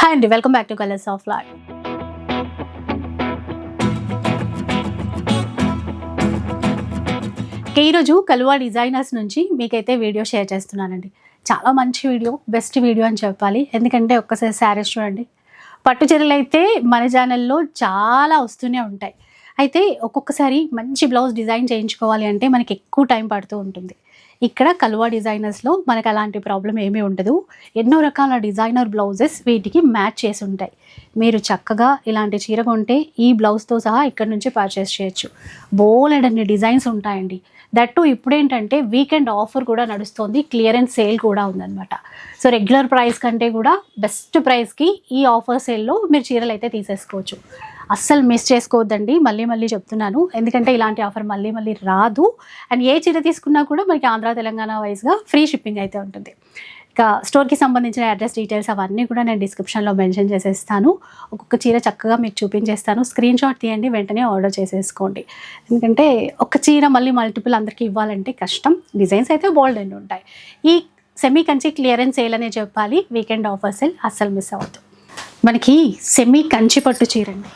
Hi అండి welcome back to colours of life. ఈరోజు కలువా designers నుంచి మీకైతే వీడియో షేర్ చేస్తున్నానండి. చాలా మంచి వీడియో బెస్ట్ వీడియో అని చెప్పాలి. ఎందుకంటే ఒక్కసారి శారీస్ చూడండి. పట్టు చీరలు అయితే మన ఛానల్లో చాలా వస్తూనే ఉంటాయి. అయితే ఒక్కొక్కసారి మంచి బ్లౌజ్ డిజైన్ చేయించుకోవాలి అంటే మనకి ఎక్కువ టైం పడుతూ ఉంటుంది. ఇక్కడ కలువా డిజైనర్స్లో మనకు అలాంటి ప్రాబ్లం ఏమీ ఉండదు. ఎన్నో రకాల డిజైనర్ బ్లౌజెస్ వీటికి మ్యాచ్ చేసి ఉంటాయి. మీరు చక్కగా ఇలాంటి చీర కొంటే ఈ బ్లౌజ్తో సహా ఇక్కడ నుంచి పర్చేస్ చేయొచ్చు. బోలెడ్ అన్ని డిజైన్స్ ఉంటాయండి. దట్టు ఇప్పుడేంటంటే వీకెండ్ ఆఫర్ కూడా నడుస్తుంది. క్లియరెన్స్ సేల్ కూడా ఉందన్నమాట. సో రెగ్యులర్ ప్రైస్ కంటే కూడా బెస్ట్ ప్రైస్కి ఈ ఆఫర్ సేల్లో మీరు చీరలు అయితే తీసేసుకోవచ్చు. అస్సలు మిస్ చేసుకోవద్దండి. మళ్ళీ మళ్ళీ చెప్తున్నాను. ఎందుకంటే ఇలాంటి ఆఫర్ మళ్ళీ మళ్ళీ రాదు. అండ్ ఏ చీర తీసుకున్నా కూడా మనకి ఆంధ్ర తెలంగాణ వైజ్గా ఫ్రీ షిప్పింగ్ అయితే ఉంటుంది. ఇక స్టోర్కి సంబంధించిన అడ్రస్ డీటెయిల్స్ అవన్నీ కూడా నేను డిస్క్రిప్షన్లో మెన్షన్ చేసేస్తాను. ఒక్కొక్క చీర చక్కగా మీకు చూపించేస్తాను. స్క్రీన్ షాట్ తీయండి వెంటనే ఆర్డర్ చేసేసుకోండి. ఎందుకంటే ఒక చీర మళ్ళీ మల్టిపుల్ అందరికీ ఇవ్వాలంటే కష్టం. డిజైన్స్ అయితే బోల్డ్ అండ్ ఉంటాయి. ఈ సెమీ కంచి క్లియరెన్స్ సేల్ అనే చెప్పాలి. వీకెండ్ ఆఫర్ సేల్ అస్సలు మిస్ అవ్వద్దు. మనకి సెమీ కంచి పట్టు చీర అండి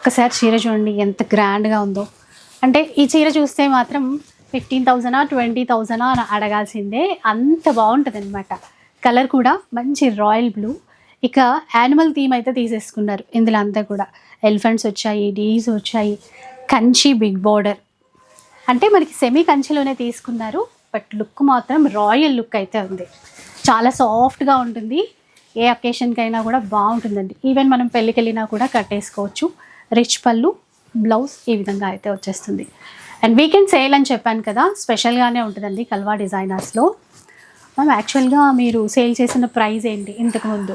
ఒక్కసారి చీర చూడండి ఎంత గ్రాండ్గా ఉందో. అంటే ఈ చీర చూస్తే మాత్రం ఫిఫ్టీన్ థౌజండా ట్వంటీ థౌజండా అని అడగాల్సిందే. అంత బాగుంటుంది అనమాట కలర్ కూడా మంచి రాయల్ బ్లూ. ఇక యానిమల్ థీమ్ అయితే తీసేసుకున్నారు ఇందులో అంతా కూడా. ఎలిఫెంట్స్ వచ్చాయి డీస్ వచ్చాయి కంచి బిగ్ బార్డర్. అంటే మనకి సెమీ కంచిలోనే తీసుకున్నారు బట్ లుక్ మాత్రం రాయల్ లుక్ అయితే ఉంది. చాలా సాఫ్ట్గా ఉంటుంది. ఏ అకేషన్కైనా కూడా బాగుంటుందండి. ఈవెన్ మనం పెళ్ళికి వెళ్ళినా కూడా కట్టేసుకోవచ్చు. రిచ్ పళ్ళు బ్లౌజ్ ఈ విధంగా అయితే వచ్చేస్తుంది. అండ్ వీకెండ్ సేల్ అని చెప్పాను కదా స్పెషల్గానే ఉంటుందండి కల్వా డిజైనర్స్లో. మ్యామ్ యాక్చువల్గా మీరు సేల్ చేసిన ప్రైస్ ఏంటి ఇంతకుముందు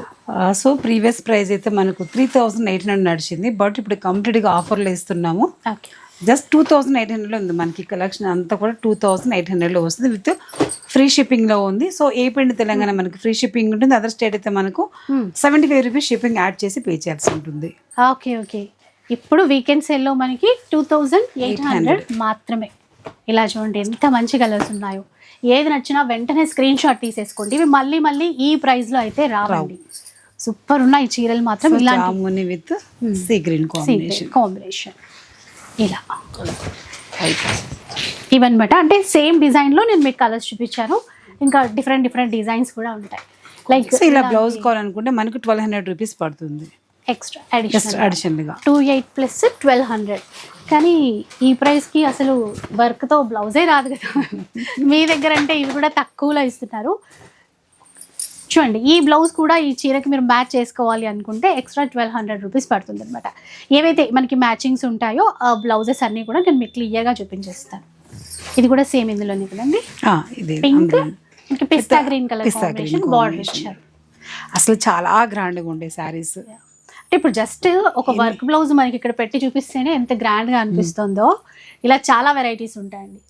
సో ప్రీవియస్ ప్రైస్ అయితే మనకు త్రీ థౌసండ్ ఎయిట్ హండ్రెడ్ నడిచింది బట్ ఇప్పుడు కంప్లీట్గా ఆఫర్లో ఇస్తున్నాము జస్ట్ టూ థౌసండ్ ఎయిట్ హండ్రెడ్లో ఉంది మనకి కలెక్షన్ అంతా కూడా టూ థౌసండ్ ఎయిట్ హండ్రెడ్లో వస్తుంది విత్ ఫ్రీ షిప్పింగ్లో ఉంది. సో ఏ పిండి తెలంగాణ మనకి ఫ్రీ షిప్పింగ్ ఉంటుంది అదర్ స్టేట్ అయితే మనకు seventy five rupees shipping add చేసి పే చేయాల్సి ఉంటుంది. ఓకే ఓకే ఇప్పుడు వీకెండ్ సేల్లో మనకి టూ థౌజండ్ ఎయిట్ హండ్రెడ్ మాత్రమే. ఇలా చూడండి ఎంత మంచి కలర్స్ ఉన్నాయో. ఏది నచ్చినా వెంటనే స్క్రీన్ షాట్ తీసేసుకోండి. ఇవి మళ్ళీ మళ్ళీ ఈ ప్రైస్లో అయితే రావండి. సూపర్ ఉన్నాయి చీరలు మాత్రం. ఇలాంటి జాముని with sea green combination combination ఇలా. ఇవన్నమాట. అంటే సేమ్ డిజైన్లో నేను మీకు కలర్స్ చూపించాను. ఇంకా డిఫరెంట్ డిఫరెంట్ డిజైన్స్ కూడా ఉంటాయి. లైక్ ఇలా బ్లౌజ్ కావాలనుకుంటే మనకు ట్వెల్వ్ హండ్రెడ్ రూపీస్ పడుతుంది. ఎక్స్ట్రా అడిషనల్గా two eight plus twelve hundred కానీ ఈ ప్రైస్కి అసలు వర్క్తో బ్లౌజే రాదు కదా. మీ దగ్గర అంటే ఇవి కూడా తక్కువలో ఇస్తున్నారు. చూడండి ఈ బ్లౌజ్ కూడా ఈ చీరకి మీరు మ్యాచ్ చేసుకోవాలి అనుకుంటే ఎక్స్ట్రా ట్వెల్వ్ హండ్రెడ్ రూపీస్ పడుతుంది అనమాట ఏవైతే మనకి మ్యాచింగ్స్ ఉంటాయో ఆ బ్లౌజెస్ అన్నీ కూడా నేను మీకు క్లియర్గా చూపించేస్తాను. ఇది కూడా సేమ్ ఇందులోనే కదండి? పింక్. మనకి పిస్తా గ్రీన్ కలర్ బార్డర్. ఇచ్చారు అసలు చాలా గ్రాండ్గా ఉండే శారీస్ అంటే ఇప్పుడు జస్ట్ ఒక వర్క్ బ్లౌజ్ మనకి ఇక్కడ పెట్టి చూపిస్తేనే ఎంత గ్రాండ్గా అనిపిస్తుందో. ఇలా చాలా వెరైటీస్ ఉంటాయండి.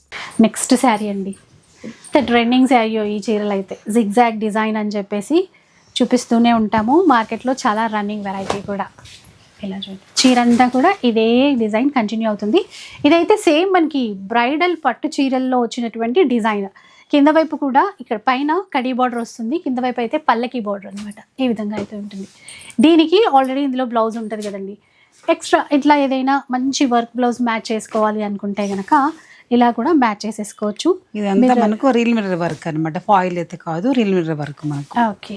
నెక్స్ట్ శారీ అండి. ట్రెండింగ్ శారీ ఈ చీరలు అయితే. జిగ్జాగ్ డిజైన్ అని చెప్పేసి చూపిస్తూనే ఉంటాము. మార్కెట్లో చాలా రన్నింగ్ వెరైటీ కూడా. ఇలా చూడండి చీర అంతా కూడా ఇదే డిజైన్ కంటిన్యూ అవుతుంది. ఇదైతే సేమ్ మనకి బ్రైడల్ పట్టు చీరల్లో వచ్చినటువంటి డిజైన్ కింద వైపు కూడా ఇక్కడ పైన కడీ బార్డర్ వస్తుంది. కింద వైపు అయితే పల్లకి బార్డర్ అనమాట ఈ విధంగా అయితే ఉంటుంది. దీనికి ఆల్రెడీ ఇందులో బ్లౌజ్ ఉంటుంది కదండి. ఎక్స్ట్రా ఇట్లా ఏదైనా మంచి వర్క్ బ్లౌజ్ మ్యాచ్ చేసుకోవాలి అనుకుంటే గనక ఇలా కూడా మ్యాచ్ చేసేసుకోవచ్చు. ఇదంతా మనకు రీల్ మిర్రర్ వర్క్ అనమాట ఫాయిల్ అయితే కాదు రీల్ మిర్రర్ వర్క్ మనకు. ఓకే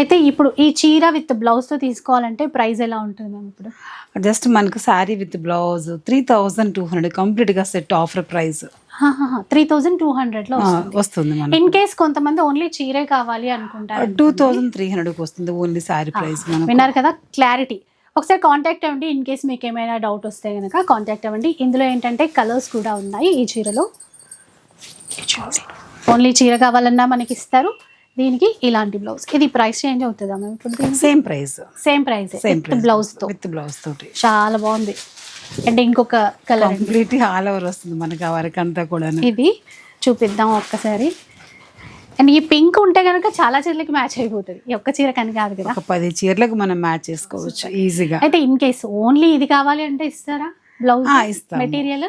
అయితే ఇప్పుడు ఈ చీర విత్ బ్లౌజ్తో తీసుకోవాలంటే ప్రైస్ ఎలా ఉంటుంది మ్యామ్ ఇప్పుడు? జస్ట్ మనకు sari with blouse three thousand two hundred కంప్లీట్గా set offer price three thousand two హండ్రెడ్లో వస్తుంది. వస్తుంది ఇన్ కేస్ కొంతమంది ఓన్లీ చీరే కావాలి అనుకుంటారు. టూ థౌజండ్ త్రీ హండ్రెడ్ వస్తుంది ఓన్లీ శారీ ప్రైస్ విన్నారు కదా క్లారిటీ ఒకసారి కాంటాక్ట్ అవ్వండి ఇన్ కేస్ మీకు ఏమైనా డౌట్ వస్తే కనుక కాంటాక్ట్ అవ్వండి. ఇందులో ఏంటంటే కలర్స్ కూడా ఉన్నాయి ఈ చీరలో. ఓన్లీ చీర కావాలన్నా మనకి ఇస్తారు దీనికి ఇలాంటి బ్లౌజ్ ఇది ప్రైస్ చేంజ్ అవుతుందా మ్యామ్ ఇప్పుడు సేమ్ ప్రైస్ సేమ్ ప్రైస్ బ్లౌజ్తో. విత్ బ్లౌజ్ తోటి. చాలా బాగుంది. అంటే ఇంకొక కలర్ కంప్లీట్ ఆల్ ఓవర్ వస్తుంది మనకి ఆ వరకు అంతా కూడా ఇది చూపిద్దాం ఒక్కసారి. అండ్ ఈ పింక్ ఉంటే కనుక చాలా చీరలకి మ్యాచ్ అయిపోతుంది. ఈ ఒక్క చీర కని కాదు కదా. ఒక పది చీరలకు మనం మ్యాచ్ చేసుకోవచ్చు ఈజీగా అయితే ఇన్ కేస్ ఓన్లీ ఇది కావాలి అంటే ఇస్తారా? బ్లౌజ్ ఇస్తాను. మెటీరియల్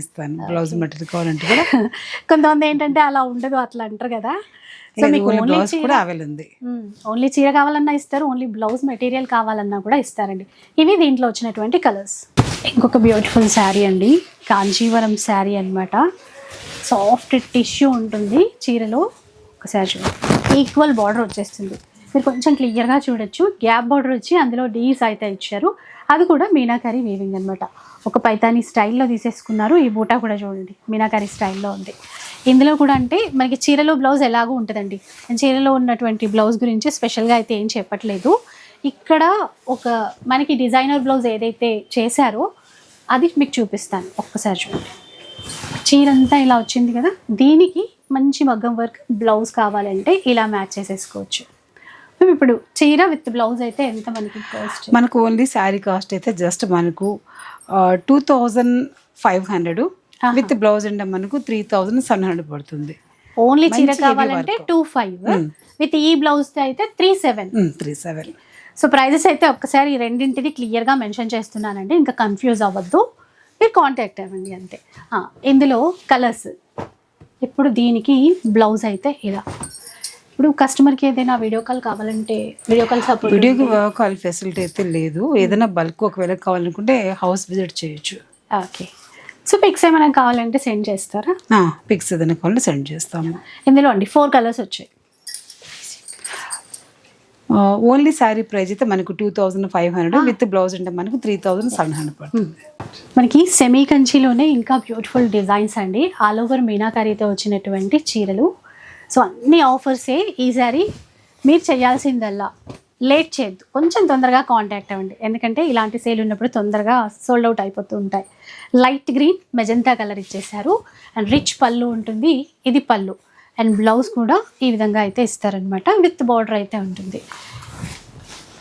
ఇస్తాను. బ్లౌజ్ మెటీరియల్ కావాలంటే కూడా. కొంతమంది ఏంటంటే అలా ఉండదు అట్లా అంటారు కదా. సో మీకు ఓన్లీ బ్లౌజ్ చీర కూడా అవైల్ ఉంది ఓన్లీ చీర కావాలన్నా ఇస్తారు ఓన్లీ బ్లౌజ్ మెటీరియల్ కావాలన్నా కూడా ఇస్తారండి. ఇవి దీంట్లో వచ్చినటువంటి కలర్స్. ఇంకొక బ్యూటిఫుల్ శారీ అండి కాంచీవరం శారీ అన్నమాట. సాఫ్ట్ టిష్యూ ఉంటుంది చీరలో. ఒకసారి చూడండి ఈక్వల్ బార్డర్ వచ్చేస్తుంది. మీరు కొంచెం క్లియర్గా చూడొచ్చు. గ్యాప్ బార్డర్ వచ్చి అందులో డీస్ అయితే ఇచ్చారు. అది కూడా మీనాకారి వీవింగ్ అనమాట ఒక పైతాని స్టైల్లో తీసేసుకున్నారు. ఈ బూటా కూడా చూడండి. మీనాకారి స్టైల్లో ఉంది. ఇందులో కూడా అంటే మనకి చీరలో బ్లౌజ్ ఎలాగో ఉంటుందండి. చీరలో ఉన్నటువంటి బ్లౌజ్ గురించి స్పెషల్గా అయితే ఏం చెప్పట్లేదు. ఇక్కడ ఒక మనకి డిజైనర్ బ్లౌజ్ ఏదైతే చేశారో అది మీకు చూపిస్తాను. ఒక్కసారి చూడండి. చీర అంతా ఇలా వచ్చింది కదా దీనికి మంచి మగ్గం వర్క్ బ్లౌజ్ కావాలంటే ఇలా మ్యాచ్ చేసేసుకోవచ్చు. మేము ఇప్పుడు చీర విత్ బ్లౌజ్ అయితే ఎంత మనకి కాస్ట్ మనకు ఓన్లీ శారీ కాస్ట్ అయితే జస్ట్ మనకు two thousand five hundred with blouse అంటే మనకు త్రీ థౌజండ్ సెవెన్ హండ్రెడ్ పడుతుంది. ఓన్లీ చీర కావాలంటే. Two five. విత్ ఈ బ్లౌజ్ అయితే three seven. Three seven. So prices అయితే ఒక్కసారి ఈ రెండింటిని క్లియర్గా మెన్షన్ చేస్తున్నానండి. ఇంకా కన్ఫ్యూజ్ అవ్వద్దు. మీరు కాంటాక్ట్ అవ్వండి అంతే. ఇందులో కలర్స్ ఇప్పుడు దీనికి బ్లౌజ్ అయితే ఇలా. ఇప్పుడు కస్టమర్కి ఏదైనా వీడియో కాల్ కావాలంటే వీడియో కాల్ సపోర్ట్ వీడియోకి కాల్ ఫెసిలిటీ అయితే లేదు. ఏదైనా బల్క్ ఒకవేళ కావాలనుకుంటే హౌస్ విజిట్ చేయొచ్చు. ఓకే సో పిక్స్ ఏమైనా కావాలంటే సెండ్ చేస్తారా? పిక్స్ ఏదైనా కావాలంటే సెండ్ చేస్తాము. ఇందులో అండి ఫోర్ కలర్స్ వచ్చాయి. ఓన్లీ శారీ ప్రైస్ అయితే మనకు two thousand five hundred with blouse అంటే మనకు త్రీ థౌజండ్ సెవెన్ హండ్రెడ్ పడుతుంది. మనకి సెమీ కంచిలోనే ఇంకా బ్యూటిఫుల్ డిజైన్స్ అండి. ఆల్ ఓవర్ మీనాకారీతో వచ్చినటువంటి చీరలు. సో అన్ని ఆఫర్సే ఈసారి మీరు చేయాల్సిందల్లా. లేట్ చేయొద్దు. కొంచెం తొందరగా కాంటాక్ట్ అవ్వండి. ఎందుకంటే ఇలాంటి సేల్ ఉన్నప్పుడు తొందరగా సోల్డ్ అవుట్ అయిపోతూ ఉంటాయి. లైట్ గ్రీన్ మెజంతా కలర్ ఇచ్చేసారు అండ్ రిచ్ పళ్ళు ఉంటుంది. ఇది పళ్ళు. అండ్ బ్లౌజ్ కూడా ఈ విధంగా అయితే ఇస్తారనమాట విత్ బార్డర్ అయితే ఉంటుంది.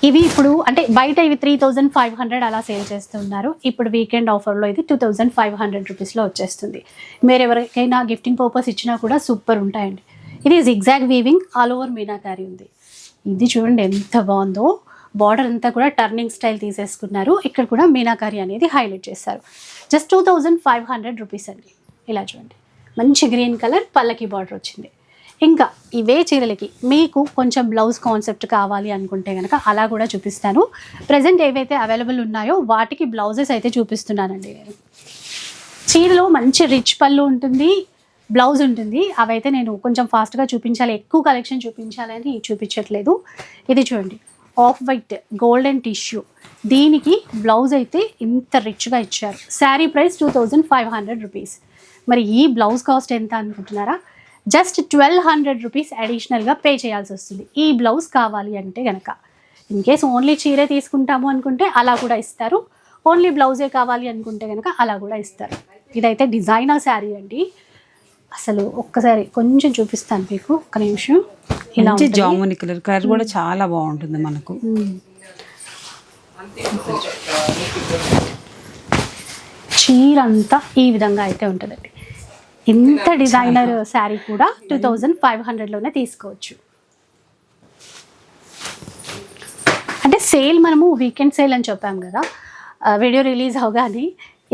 ఇవి ఇప్పుడు అంటే బయట ఇవి త్రీ థౌజండ్ ఫైవ్ హండ్రెడ్ అలా సేల్ చేస్తున్నారు ఇప్పుడు వీకెండ్ ఆఫర్లో ఇది టూ థౌజండ్ ఫైవ్ హండ్రెడ్ రూపీస్లో వచ్చేస్తుంది. మీరు ఎవరికైనా గిఫ్టింగ్ పర్పస్ ఇచ్చినా కూడా సూపర్ ఉంటాయండి. ఇది zigzag weaving all over meenakari ఉంది. ఇది చూడండి ఎంత బాగుందో. బార్డర్ అంతా కూడా టర్నింగ్ స్టైల్ తీసేసుకున్నారు. ఇక్కడ కూడా మీనాకారి అనేది హైలైట్ చేశారు. Just two thousand five hundred rupees అండి. ఇలా చూడండి. మంచి గ్రీన్ కలర్ పల్లకి బార్డర్ వచ్చింది. ఇంకా ఇవే చీరలకి మీకు కొంచెం బ్లౌజ్ కాన్సెప్ట్ కావాలి అనుకుంటే కనుక అలా కూడా చూపిస్తాను. ప్రజెంట్ ఏవైతే అవైలబుల్ ఉన్నాయో వాటికి బ్లౌజెస్ అయితే చూపిస్తున్నానండి. నేను చీరలో మంచి రిచ్ పళ్ళు ఉంటుంది. బ్లౌజ్ ఉంటుంది. అవైతే నేను కొంచెం ఫాస్ట్గా చూపించాలి. ఎక్కువ కలెక్షన్ చూపించాలని చూపించట్లేదు. ఇది చూడండి. ఆఫ్ వైట్ గోల్డెన్ టిష్యూ దీనికి బ్లౌజ్ అయితే ఇంత రిచ్గా ఇచ్చారు. Sari price two thousand five hundred rupees మరి ఈ బ్లౌజ్ కాస్ట్ ఎంత అనుకుంటున్నారా? జస్ట్ ట్వెల్వ్ హండ్రెడ్ రూపీస్ అడిషనల్గా పే చేయాల్సి వస్తుంది. ఈ బ్లౌజ్ కావాలి అంటే కనుక ఇన్ కేస్ ఓన్లీ చీరే తీసుకుంటాము అనుకుంటే అలా కూడా ఇస్తారు. ఓన్లీ బ్లౌజే కావాలి అనుకుంటే కనుక అలా కూడా ఇస్తారు. ఇదైతే డిజైనర్ శారీ అండి. అసలు ఒక్కసారి కొంచెం చూపిస్తాను మీకు ఒక నిమిషం. ఇలా. జాముని కలర్. కలర్ కూడా చాలా బాగుంటుంది మనకు. చీర అంతా ఈ విధంగా అయితే ఉంటుందండి. ఇంత డిజైనర్ శారీ కూడా టూ థౌజండ్ ఫైవ్ హండ్రెడ్లోనే తీసుకోవచ్చు. అంటే సేల్ మనము వీకెండ్ సేల్ అని చెప్పాం కదా. వీడియో రిలీజ్ అవగానే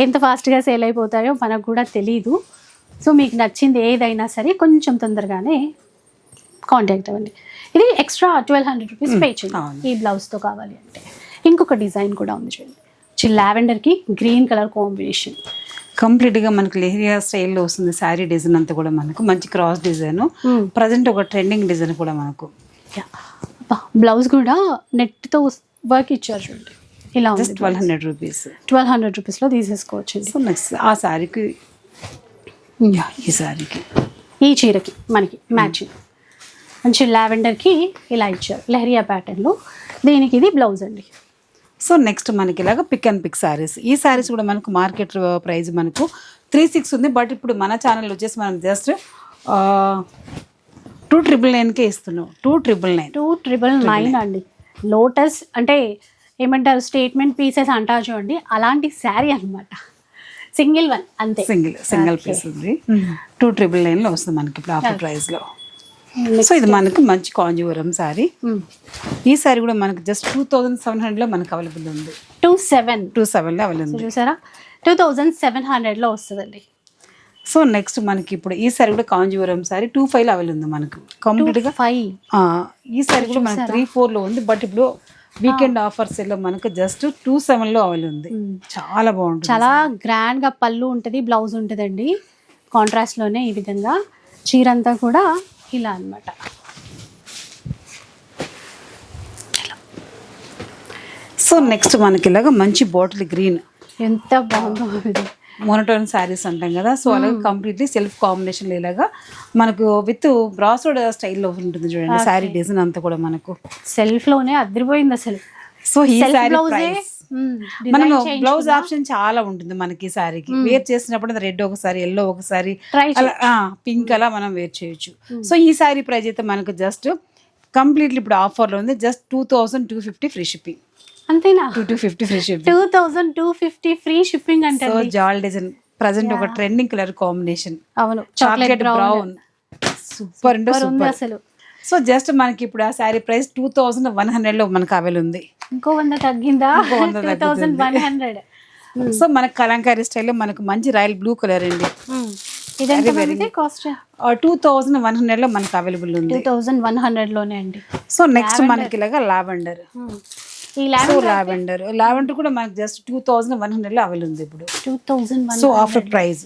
ఎంత ఫాస్ట్గా సేల్ అయిపోతాయో మనకు కూడా తెలీదు. సో మీకు నచ్చింది ఏదైనా సరే కొంచెం తొందరగానే కాంటాక్ట్ అవ్వండి. ఇది extra twelve hundred rupees pay చేయండి. ఈ బ్లౌజ్తో కావాలి అంటే. ఇంకొక డిజైన్ కూడా ఉంది చూడండి. లావెండర్కి గ్రీన్ కలర్ కాంబినేషన్ కంప్లీట్గా మనకి లెహరియా స్టైల్లో వస్తుంది శారీ డిజైన్ అంతా కూడా మనకు. మంచి క్రాస్ డిజైన్ ప్రజెంట్ ఒక ట్రెండింగ్ డిజైన్ కూడా మనకు. బ్లౌజ్ కూడా నెట్తో వర్క్ ఇచ్చారు చూడండి. ఇలా twelve hundred rupees twelve hundred రూపీస్లో తీసేసుకోవచ్చు సో నెక్స్ట్ ఆ శారీకి ఈ శారీకి. ఈ చీరకి మనకి మ్యాచింగ్. మంచి లావెండర్కి ఇలా ఇచ్చారు లెహరియా ప్యాటర్న్లో. దీనికి ఇది బ్లౌజ్ అండి. సో నెక్స్ట్ మనకి ఇలాగ పిక్ అండ్ పిక్ శారీస్. ఈ శారీస్ కూడా మనకు మార్కెట్ ప్రైస్ మనకు త్రీ సిక్స్ ఉంది. బట్ ఇప్పుడు మన ఛానల్ వచ్చేసి మనం జస్ట్ టూ ట్రిపుల్ నైన్కే ఇస్తున్నాం. Two triple nine. Two triple nine. అండి. లోటస్ అంటే ఏమంటారు స్టేట్మెంట్ పీసెస్ అంటారు చూడండి అలాంటి శారీ అన్నమాట. సింగిల్ వన్ అంతే. Single single. పీస్ ఉంది. టూ ట్రిపుల్ నైన్లో వస్తుంది మనకి ఇప్పుడు ఆఫర్ ప్రైస్లో సో ఇది మనకు మంచి కాంజూరం శారీ ఈ శారీ కూడా మనకు జస్ట్ టూ థౌజండ్ సెవెన్ హండ్రెడ్లో మనకు అవైలబుల్ ఉంది. టూ సెవెన్ టూ సెవెన్లో అవైలబుల్ చూసారా? టూ థౌజండ్ సెవెన్ హండ్రెడ్లో వస్తుందండి. సో నెక్స్ట్ మనకి ఇప్పుడు ఈ సారీ కూడా Kanjeevaram sari two five avail ఉంది మనకు. కంప్లీట్గా? ఫైవ్? ఈ సారీ కూడా మనకి త్రీ ఫోర్లో ఉంది బట్ ఇప్పుడు వీకెండ్ ఆఫర్స్లో మనకు జస్ట్ టూ సెవెన్లో అవైల్ ఉంది. చాలా బాగుంటుంది చాలా గ్రాండ్గా పళ్ళు ఉంటుంది బ్లౌజ్ ఉంటుందండి. కాంట్రాస్ట్లోనే ఈ విధంగా చీర అంతా కూడా ఇలా అన్నమాట. సో నెక్స్ట్ మనకి ఇలాగ మంచి బాటిల్ గ్రీన్ ఎంత బాగుందో మోనోటోన్ శారీస్ అంటాం కదా. సో అలాగే కంప్లీట్లీ సెల్ఫ్ కాంబినేషన్ ఇలాగా మనకు విత్ బ్రాసోడ్ స్టైల్లో ఉంటుంది చూడండి శారీ డిజైన్ అంతా కూడా మనకు. సెల్ఫ్లోనే అదిరిపోయింది అసలు. సో ఈ శారీ మనము బ్లౌజ్ ఆప్షన్ చాలా ఉంటుంది మనకి ఈ శారీకి వేర్ చేసినప్పుడు రెడ్ ఒకసారి ఎల్లో ఒకసారి పింక్ అలా మనం వేర్ చేయొచ్చు. సో ఈ శారీ ప్రైస్ అయితే మనకు జస్ట్ కంప్లీట్లీ ఇప్పుడు ఆఫర్లో ఉంది just two thousand two fifty free shipping అంతేనా? Two two fifty free shipping two thousand two fifty free shipping అంటే సో జాల్ డిజైన్ ప్రజెంట్ ఒక ట్రెండింగ్ కలర్ కాంబినేషన్ అవును. చాక్లెట్ బ్రౌన్ సూపర్ ఉంది అసలు. సో జస్ట్ మనకి ఇప్పుడు ఆ sari price two thousand one హండ్రెడ్లో మనకు అవైల్ ఉంది. ఇంకో వంద తగ్గిందా? Two thousand one hundred so మనకి కలంకారీ స్టైల్లో మనకు మంచి రాయల్ బ్లూ కలర్ అండి. టూ థౌసండ్ వన్ హండ్రెడ్లో మనకు అవైలబుల్ టూ ఉంది థౌజండ్ వన్ హండ్రెడ్లోనే అండి. సో నెక్స్ట్ మనకి ఇలాగా లావెండర్ ఈ లావెండర్ లావెండర్. కూడా మనకి జస్ట్ టూ థౌసండ్ వన్ హండ్రెడ్లో అవైల్ ఉంది ఇప్పుడు two thousand so offer price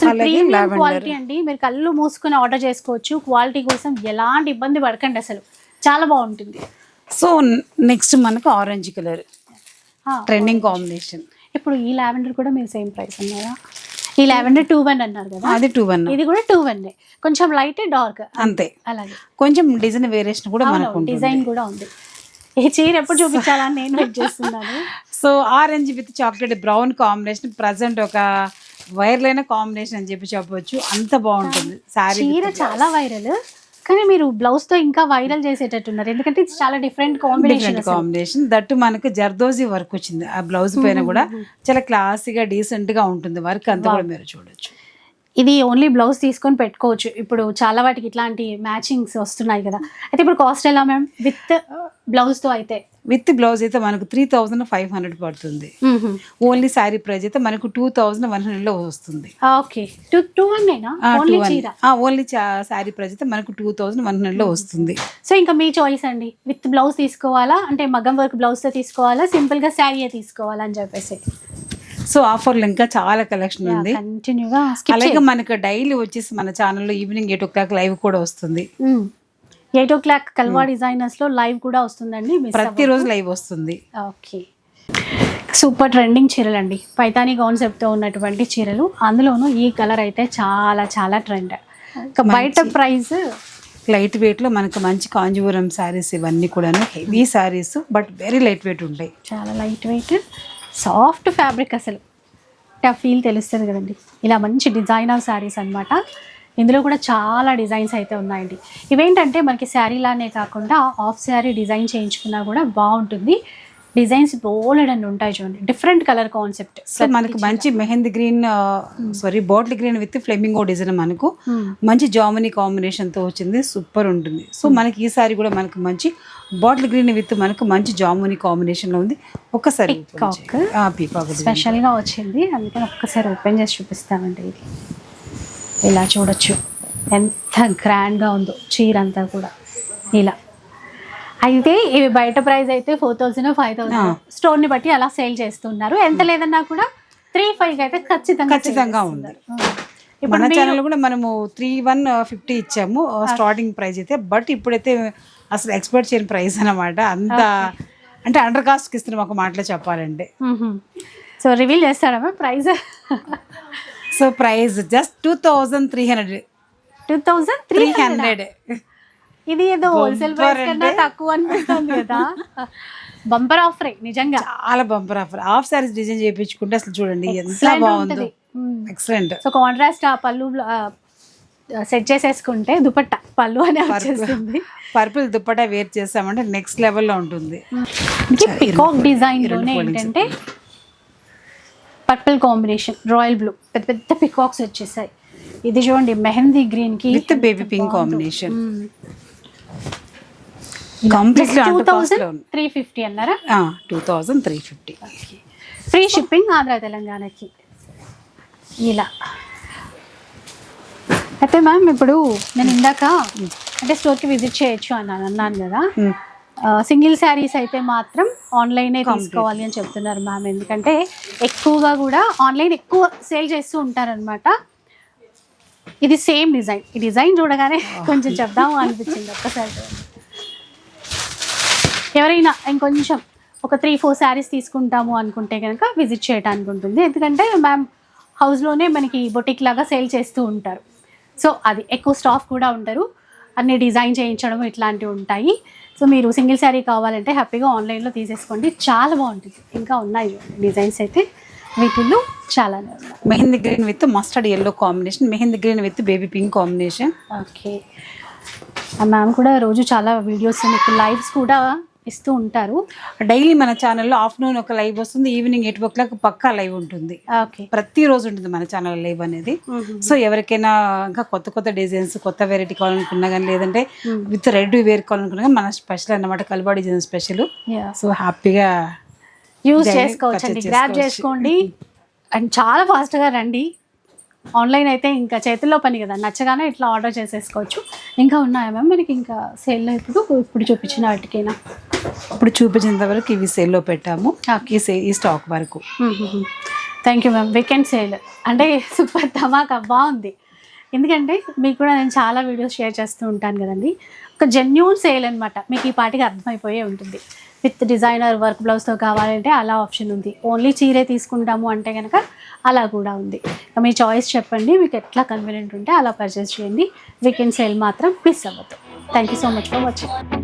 quality అండి. మీరు కళ్ళు మూసుకొని ఆర్డర్ చేసుకోవచ్చు. క్వాలిటీ కోసం ఎలాంటి ఇబ్బంది పడకండి అసలు. చాలా బాగుంటుంది. సో నెక్స్ట్ మనకు ఆరెంజ్ కలర్ ట్రెండింగ్ కాంబినేషన్ ఇప్పుడు ఈ లావెండర్ కూడా మీరు సేమ్ ప్రైస్ అన్నారా? ఈ లావెండర్ టూ వన్ అన్నారు కదా? అది టూ వన్ ఇది కూడా టూ వన్ కొంచెం లైట్ డార్క్ అంతే. అలాగే. కొంచెం డిజైన్ వేరియేషన్ కూడా మనకు డిజైన్ కూడా ఉంది. ఈ చీర ఎప్పుడు చూపించాలని నేను వెయిట్ చేస్తున్నాను. So orange with chocolate brown combination present ఒక వైర్ లైన కాంబినేషన్ అని చెప్పి చెప్పొచ్చు. అంత బాగుంటుంది. శారీ చీర చాలా వైరల్ కానీ మీరు బ్లౌజ్తో ఇంకా వైరల్ చేసేటట్టున్నారు. ఎందుకంటే ఇది చాలా డిఫరెంట్ కాంబినేషన్ కాంబినేషన్ దట్టు మనకు జర్దోజీ వర్క్ వచ్చింది. ఆ బ్లౌజ్ పైన కూడా చాలా క్లాసీగా డీసెంట్గా ఉంటుంది వర్క్ అంతా కూడా మీరు చూడొచ్చు. ఇది ఓన్లీ బ్లౌజ్ తీసుకొని పెట్టుకోవచ్చు. ఇప్పుడు చాలా వాటికి ఇట్లాంటి మ్యాచింగ్స్ వస్తున్నాయి కదా. అయితే ఇప్పుడు కాస్ట్ ఎలా మ్యామ్ విత్ బ్లౌజ్తో అయితే. విత్ బ్లౌజ్ అయితే మనకు త్రీ థౌజండ్ ఫైవ్ హండ్రెడ్ పడుతుంది. ఓన్లీ శారీ ప్రైస్ అయితే మనకు టూ థౌజండ్ వన్ హండ్రెడ్లో వస్తుంది. Okay two only sari price అయితే మనకు టూ థౌజండ్ వన్ హండ్రెడ్లో వస్తుంది. సో ఇంకా మీ చాయిస్ అండి. విత్ బ్లౌజ్ తీసుకోవాలా? అంటే మగ్గం వర్క్ బ్లౌజ్తో తీసుకోవాలా? సింపుల్గా శారీ తీసుకోవాలా అని చెప్పేసి. సో ఆఫర్లు ఇంకా చాలా కలెక్షన్ ఉంది. కంటిన్యూగా అలాగే మనకు డైలీ వచ్చేసి మన ఛానల్లో evening eight o'clock live కూడా వస్తుంది. ఎయిట్ ఓ క్లాక్ కల్వా డిజైనర్స్లో లైవ్ కూడా వస్తుందండి ప్రతిరోజు లైవ్ వస్తుంది. ఓకే. సూపర్ ట్రెండింగ్ చీరలు అండి. పైతానీ కాన్సెప్ట్తో ఉన్నటువంటి చీరలు. అందులోనూ ఈ కలర్ అయితే చాలా చాలా ట్రెండ్ బయట ప్రైస్ లైట్ వెయిట్లో మనకు మంచి కాంజీవరం శారీస్ ఇవన్నీ కూడాను. Heavy saris but very light weight ఉంటాయి. చాలా లైట్ వెయిట్ సాఫ్ట్ ఫ్యాబ్రిక్ అసలు. ఆ ఫీల్ తెలుస్తుంది కదండి. ఇలా మంచి డిజైనర్ శారీస్ అన్నమాట. ఇందులో కూడా చాలా డిజైన్స్ అయితే ఉన్నాయండి. ఇవేంటంటే మనకి శారీలానే కాకుండా ఆఫ్ శారీ డిజైన్ చేయించుకున్నా కూడా బాగుంటుంది. డిజైన్స్ బోలెడ్ అని ఉంటాయి చూడండి. Different colour concept. సో మనకు మంచి mehndi green sari bottle green with flamingo design మనకు. మంచి జామనీ కాంబినేషన్తో వచ్చింది. సూపర్ ఉంటుంది. సో మనకి ఈ సారీ కూడా మనకు మంచి బాటిల్ గ్రీన్ విత్ మనకు మంచి జామునీ కాంబినేషన్లో ఉంది. ఒక్కసారి. పీకాక్ స్పెషల్గా వచ్చింది. అందుకని ఒక్కసారి ఓపెన్ చేసి చూపిస్తామండి ఇది. ఇలా చూడొచ్చు. ఎంత గ్రాండ్గా ఉందో చీర అంతా కూడా. ఇలా. అయితే ఇవి బయట ప్రైస్ అయితే ఫోర్ థౌసండ్ ఫైవ్ థౌసండ్. స్టోర్ని బట్టి అలా సేల్ చేస్తున్నారు. ఎంత లేదన్నా కూడా త్రీ ఫైవ్ అయితే ఖచ్చితంగా ఖచ్చితంగా ఉంది. ఇప్పుడు మన ఛానల్ కూడా మనము త్రీ వన్ ఫిఫ్టీ ఇచ్చాము. స్టార్టింగ్ ప్రైస్ అయితే. బట్ ఇప్పుడైతే అసలు ఎక్స్పెక్ట్ చేయని ప్రైస్ అన్నమాట. అంత అంటే అండర్ కాస్ట్కి ఇస్తున్నాం ఒక మాటలో చెప్పాలంటే. సో రివీల్ చేస్తారా price? So price just two thousand three hundred. Two thousand three hundred? ఇది ఏదో హోల్సేల్ ప్రైస్ కన్నా తక్కువ అనిపిస్తుంది కదా. బంపర్ ఆఫర్ నిజంగా. చాలా bumper offer. Half saris design చేయించుకుంటే అసలు చూడండి ఎంత బాగుందో. ఎక్సలెంట్ సో కాంట్రాస్ట్ ఆ పళ్ళు సెట్ చేసేసుకుంటే దుపట్టా పళ్ళు అని వచ్చేస్తుంది. పర్పుల్ దుప్పటా వేర్ చేసామంటే నెక్స్ట్ లెవెల్లో ఉంటుంది. పికాక్ డిజైన్లోనే ఏంటంటే పర్పుల్ కాంబినేషన్ రాయల్ బ్లూ పెద్ద పెద్ద పికాక్స్ వచ్చేసాయి. ఇది చూడండి మెహందీ గ్రీన్కి with baby pink combination completely two thousand three fifty అన్నారా? Two thousand three fifty free shipping Andhra తెలంగాణకి. ఇలా. అయితే మ్యామ్ ఇప్పుడు నేను ఇందాక అంటే స్టోర్కి విజిట్ చేయొచ్చు అని అన్నాను కదా. Hmm. సింగిల్ శారీస్ అయితే మాత్రం ఆన్లైనే తీసుకోవాలి అని చెప్తున్నారు మ్యామ్ ఎందుకంటే ఎక్కువగా కూడా ఆన్లైన్ ఎక్కువ సేల్ చేస్తూ ఉంటారనమాట ఇది సేమ్ డిజైన్ ఈ డిజైన్ చూడగానే కొంచెం చెప్దాము అనిపించింది ఒక్కసారి. ఎవరైనా ఇంకొంచెం ఒక త్రీ ఫోర్ శారీస్ తీసుకుంటాము అనుకుంటే కనుక విజిట్ చేయడానికి ఉంటుంది. ఎందుకంటే మ్యామ్ హౌస్లోనే మనకి బొటిక్ లాగా సేల్ చేస్తూ ఉంటారు. సో అది ఎక్కువ స్టాఫ్ కూడా ఉంటారు అన్ని డిజైన్ చేయించడం ఇట్లాంటివి ఉంటాయి. సో మీరు సింగిల్ శారీ కావాలంటే హ్యాపీగా ఆన్లైన్లో తీసేసుకోండి. చాలా బాగుంటుంది. ఇంకా ఉన్నాయి డిజైన్స్ అయితే. వీటిల్లో ఉన్నాయి. Mehndi green with mustard yellow combination mehndi green with baby pink combination okay. Ma'am కూడా రోజు చాలా వీడియోస్ మీకు లైవ్స్ కూడా ఇస్తూ ఉంటారు. డైలీ మన ఛానల్లో ఆఫ్టర్నూన్ ఒక లైవ్ వస్తుంది ఈవినింగ్ ఎయిట్ ఓ క్లాక్ పక్కా లైవ్ ఉంటుంది. ఓకే. ప్రతిరోజు ఉంటుంది మన ఛానల్ లైవ్ అనేది. సో ఎవరికైనా ఇంకా కొత్త కొత్త డిజైన్స్ కొత్త వెరైటీ కావాలనుకున్నా కానీ లేదంటే విత్ రెడ్ వేర్ కావాలనుకున్నా కానీ మన స్పెషల్ అన్నమాట కల్బా డిజైన్ స్పెషల్. సో హ్యాపీగా యూజ్ చేసుకోవచ్చు అండి. గ్రాప్. చేసుకోండి. అండ్ చాలా ఫాస్ట్గా రండి. ఆన్లైన్ అయితే ఇంకా చేతుల్లో పని కదా నచ్చగానే ఇట్లా ఆర్డర్ చేసేసుకోవచ్చు. ఇంకా ఉన్నాయా మ్యామ్? మనకి ఇంకా సేల్లో ఇప్పుడు ఇప్పుడు చూపించిన వాటికైనా? ఇప్పుడు చూపించేంత వరకు ఇవి సేల్లో పెట్టాము. ఈ సే ఈ స్టాక్ వరకు. Thank you ma'am. Weekend sale అంటే సూపర్ ధమాకా బాగుంది. ఎందుకంటే మీకు కూడా నేను చాలా వీడియోస్ షేర్ చేస్తూ ఉంటాను కదండి. ఒక జెన్యున్ సేల్ అనమాట మీకు ఈ పాటికి అర్థమైపోయే ఉంటుంది. విత్ డిజైనర్ వర్క్ బ్లౌజ్తో కావాలంటే అలా ఆప్షన్ ఉంది. ఓన్లీ చీరే తీసుకుంటాము అంటే కనుక అలా కూడా ఉంది. మీ చాయిస్ చెప్పండి మీకు ఎట్లా కన్వీనియంట్ ఉంటే అలా పర్చేస్ చేయండి. వీకెండ్ సేల్ మాత్రం మిస్ అవ్వద్దు thank you so much for watching